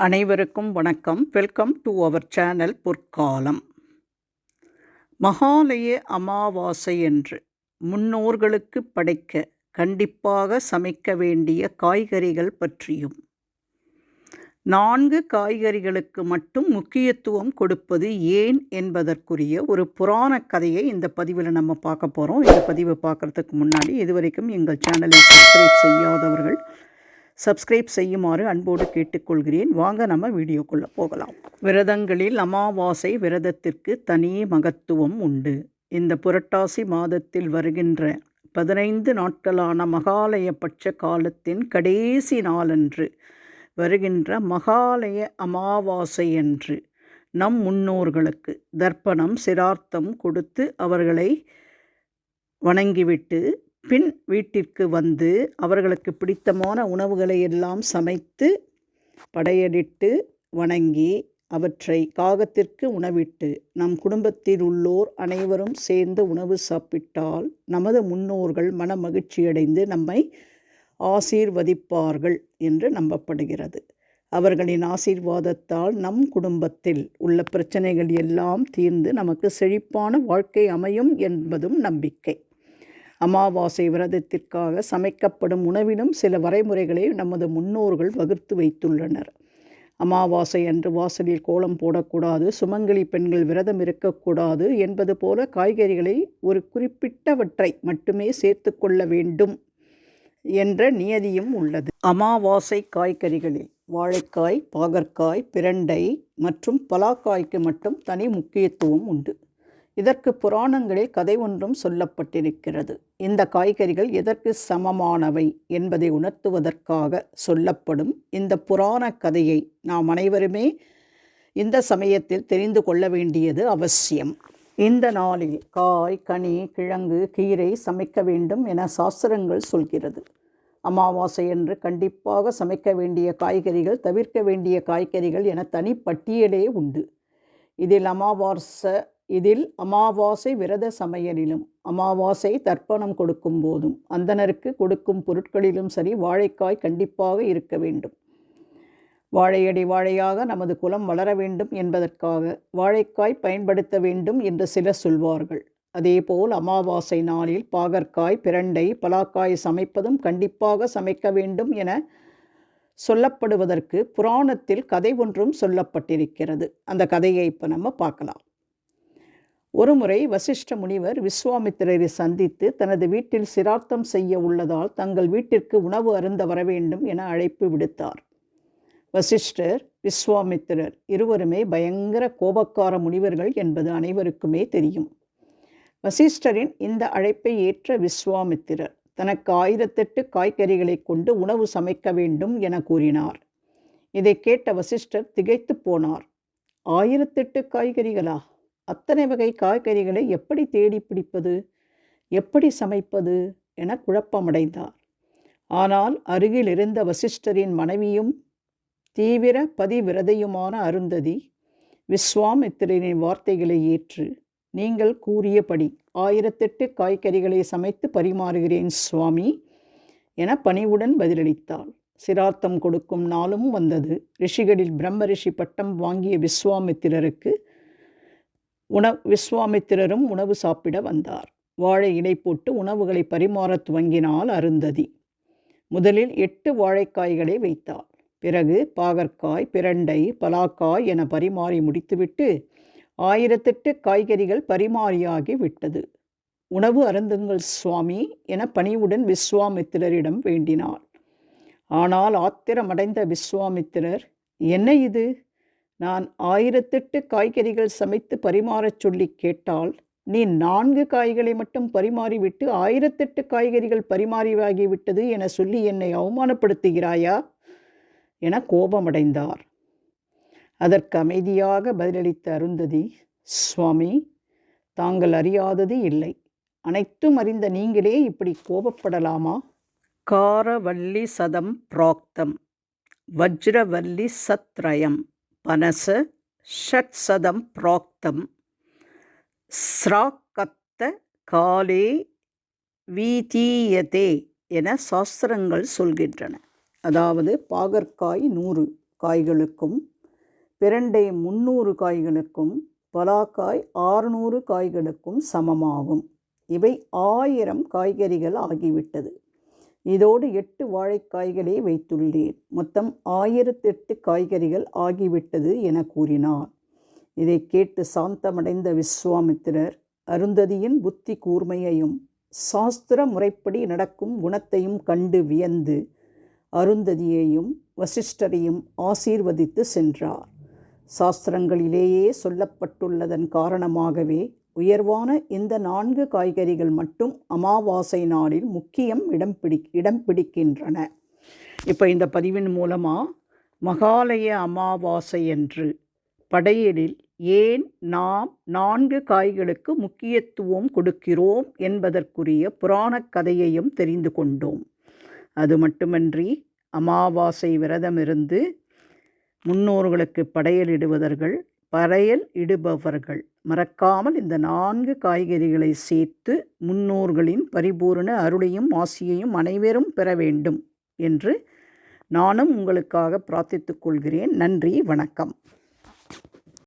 அனைவருக்கும் வணக்கம். Welcome to our channel பொற்காலம். மகாலய அமாவாசை என்று முன்னோர்களுக்கு படைக்க கண்டிப்பாக சமைக்க வேண்டிய காய்கறிகள் பற்றியும் நான்கு காய்கறிகளுக்கு மட்டும் முக்கியத்துவம் கொடுப்பது ஏன் என்பதற்குரிய ஒரு புராண கதையை இந்த பதிவில் நம்ம பார்க்க போகிறோம் இந்த பதிவை பார்க்குறதுக்கு முன்னாடி இதுவரைக்கும் எங்கள் சேனலை சப்ஸ்கிரைப் செய்யாதவர்கள் சப்ஸ்கிரைப் செய்யுமாறு அன்போடு கேட்டுக்கொள்கிறேன். வாங்க நம்ம வீடியோக்குள்ளே போகலாம். விரதங்களில் அமாவாசை விரதத்திற்கு தனி மகத்துவம் உண்டு. இந்த புரட்டாசி மாதத்தில் வருகின்ற பதினைந்து நாட்களான மகாலயபட்ச காலத்தின் கடைசி நாளன்று வருகின்ற மகாலய அமாவாசை என்று நம் முன்னோர்களுக்கு தர்ப்பணம் சிரார்த்தம் கொடுத்து அவர்களை வணங்கிவிட்டு பின் வீட்டிற்கு வந்து அவர்களுக்கு பிடித்தமான உணவுகளை எல்லாம் சமைத்து படையலிட்டு வணங்கி அவற்றை காகத்திற்கு உணவிட்டு நம் குடும்பத்தில் உள்ளோர் அனைவரும் சேர்ந்து உணவு சாப்பிட்டால் நமது முன்னோர்கள் மன மகிழ்ச்சியடைந்து நம்மை ஆசீர்வதிப்பார்கள் என்று நம்பப்படுகிறது. அவர்களின் ஆசீர்வாதத்தால் நம் குடும்பத்தில் உள்ள பிரச்சனைகள் எல்லாம் தீர்ந்து நமக்கு செழிப்பான வாழ்க்கை அமையும் என்பதும் நம்பிக்கை. அமாவாசை விரதத்திற்காக சமைக்கப்படும் உணவிலும் சில வரைமுறைகளை நமது முன்னோர்கள் வகுத்து வைத்துள்ளனர். அமாவாசை அன்று வாசலில் கோலம் போடக்கூடாது சுமங்கலி பெண்கள் விரதம் இருக்கக்கூடாது என்பது போல காய்கறிகளை ஒரு குறிப்பிட்டவற்றை மட்டுமே சேர்த்து கொள்ள வேண்டும் என்ற நியதியும் உள்ளது. அமாவாசை காய்கறிகளில் வாழைக்காய் பாகற்காய் பிரண்டை மற்றும் பலாக்காய்க்கு மட்டும் தனி முக்கியத்துவம் உண்டு. இதற்கு புராணங்களில் கதை ஒன்றும் சொல்லப்பட்டிருக்கிறது. இந்த காய்கறிகள் எதற்கு சமமானவை என்பதை உணர்த்துவதற்காக சொல்லப்படும் இந்த புராண கதையை நாம் அனைவருமே இந்த சமயத்தில் தெரிந்து கொள்ள வேண்டியது அவசியம். இந்த நாளில் காய் கனி கிழங்கு கீரை சமைக்க வேண்டும் என சாஸ்திரங்கள் சொல்கிறது. அமாவாசை என்று கண்டிப்பாக சமைக்க வேண்டிய காய்கறிகள் தவிர்க்க வேண்டிய காய்கறிகள் என தனி பட்டியலே உண்டு. இதில் அமாவாசை இதில் அமாவாசை விரத சமையலிலும் அமாவாசை தர்ப்பணம் கொடுக்கும் போதும் அந்தனருக்கு கொடுக்கும் பொருட்களிலும் சரி வாழைக்காய் கண்டிப்பாக இருக்க வேண்டும். வாழையடி வாழையாக நமது குலம் வளர வேண்டும் என்பதற்காக வாழைக்காய் பயன்படுத்த வேண்டும் என்று சிலர் சொல்வார்கள். அதேபோல் அமாவாசை நாளில் பாகற்காய் பிரண்டை பலாக்காய் சமைப்பதும் கண்டிப்பாக சமைக்க வேண்டும் என சொல்லப்படுவதற்கு புராணத்தில் கதை ஒன்றும் சொல்லப்பட்டிருக்கிறது. அந்த கதையை இப்போ நம்ம பார்க்கலாம். ஒருமுறை வசிஷ்ட முனிவர் விஸ்வாமித்திரரை சந்தித்து தனது வீட்டில் சிரார்த்தம் செய்ய உள்ளதால் தங்கள் வீட்டிற்கு உணவு அருந்த வர வேண்டும் என அழைப்பு விடுத்தார். வசிஷ்டர் விஸ்வாமித்திரர் இருவருமே பயங்கர கோபக்கார முனிவர்கள் என்பது அனைவருக்குமே தெரியும். வசிஷ்டரின் இந்த அழைப்பை ஏற்ற விஸ்வாமித்திரர் தனக்கு ஆயிரத்தெட்டு காய்கறிகளை கொண்டு உணவு சமைக்க வேண்டும் என கூறினார். இதை கேட்ட வசிஷ்டர் திகைத்து போனார். ஆயிரத்தெட்டு காய்கறிகளா? அத்தனை வகை காய்கறிகளை எப்படி தேடி பிடிப்பது எப்படி சமைப்பது என குழப்பமடைந்தார். ஆனால் அருகில் இருந்த வசிஷ்டரின் மனைவியும் தீவிர பதிவிரதையுமான அருந்ததி விஸ்வாமித்திரனின் வார்த்தைகளை ஏற்று நீங்கள் கூறியபடி ஆயிரத்தெட்டு காய்கறிகளை சமைத்து பரிமாறுகிறேன் சுவாமி என பணிவுடன் பதிலளித்தாள். சிரார்த்தம் கொடுக்கும் நாளும் வந்தது. ரிஷிகளில் பிரம்ம ரிஷி பட்டம் வாங்கிய விஸ்வாமித்திரருக்கு உணவு விஸ்வாமித்திரரும் உணவு சாப்பிட வந்தார். வாழை இலை போட்டு உணவுகளை பரிமாற துவங்கினால் அருந்ததி. முதலில் எட்டு வாழைக்காய்களை வைத்தார் பிறகு பாகற்காய் பிரண்டை பலாக்காய் என பரிமாறி முடித்துவிட்டு ஆயிரத்தெட்டு காய்கறிகள் பரிமாறியாகி விட்டது. உணவு அருந்துங்கள் சுவாமி என பணிவுடன் விஸ்வாமித்திரரிடம் வேண்டினார் ஆனால் ஆத்திரமடைந்த விஸ்வாமித்திரர் என்ன இது? நான் ஆயிரத்தெட்டு காய்கறிகள் சமைத்து பரிமாறச் சொல்லி கேட்டால் நீ நான்கு காய்களை மட்டும் பரிமாறிவிட்டு ஆயிரத்தெட்டு காய்கறிகள் பரிமாறிவாகிவிட்டது என சொல்லி என்னை அவமானப்படுத்துகிறாயா? என கோபமடைந்தார். அதற்கு அமைதியாக பதிலளித்த அருந்ததி சுவாமி தாங்கள் அறியாதது இல்லை. அனைத்தும் அறிந்த நீங்களே இப்படி கோபப்படலாமா? காரவல்லி சதம் பிராக்தம். வஜ்ரவல்லி சத்ரயம். பனச ஷட்சதம் பிராக்தம் ஸ்ராக்கத்த காலே வீதீயதே என சாஸ்திரங்கள் சொல்கின்றன. அதாவது பாகற்காய் நூறு காய்களுக்கும் பிரண்டை முந்நூறு காய்களுக்கும் பலாக்காய் ஆறுநூறு காய்களுக்கும் சமமாகும். இவை ஆயிரம் காய்கறிகள் ஆகிவிட்டது. இதோடு எட்டு வாழைக்காய்களே வைத்துள்ளேன் மொத்தம் ஆயிரத்தெட்டு காய்கறிகள் ஆகிவிட்டது என கூறினார். இதை கேட்டு சாந்தமடைந்த விஸ்வாமித்திரர் அருந்ததியின் புத்தி கூர்மையையும் சாஸ்திர முறைப்படி நடக்கும் குணத்தையும் கண்டு வியந்து அருந்ததியையும் வசிஷ்டரையும் ஆசீர்வதித்து சென்றார். சாஸ்திரங்களிலேயே சொல்லப்பட்டுள்ளதன் காரணமாகவே உயர்வான இந்த நான்கு காய்கறிகள் மட்டும் அமாவாசை நாளில் முக்கியம் இடம் பிடி இடம் பிடிக்கின்றன. இப்போ இந்த பதிவின் மூலமாக மகாலய அமாவாசை என்று படையலில் ஏன் நாம் நான்கு காய்களுக்கு முக்கியத்துவம் கொடுக்கிறோம் என்பதற்குரிய புராணக் கதையையும் தெரிந்து கொண்டோம். அது மட்டுமன்றி அமாவாசை விரதமிருந்து முன்னோர்களுக்கு படையலிடுவதர்கள் பறையல் இடுபவர்கள். மறக்காமல் இந்த நான்கு காய்கறிகளை சேர்த்து முன்னோர்களின் பரிபூரண அருளையும் ஆசியையும் அனைவரும் பெற வேண்டும் என்று நானும் உங்களுக்காக பிரார்த்தித்துக் கொள்கிறேன். நன்றி வணக்கம்.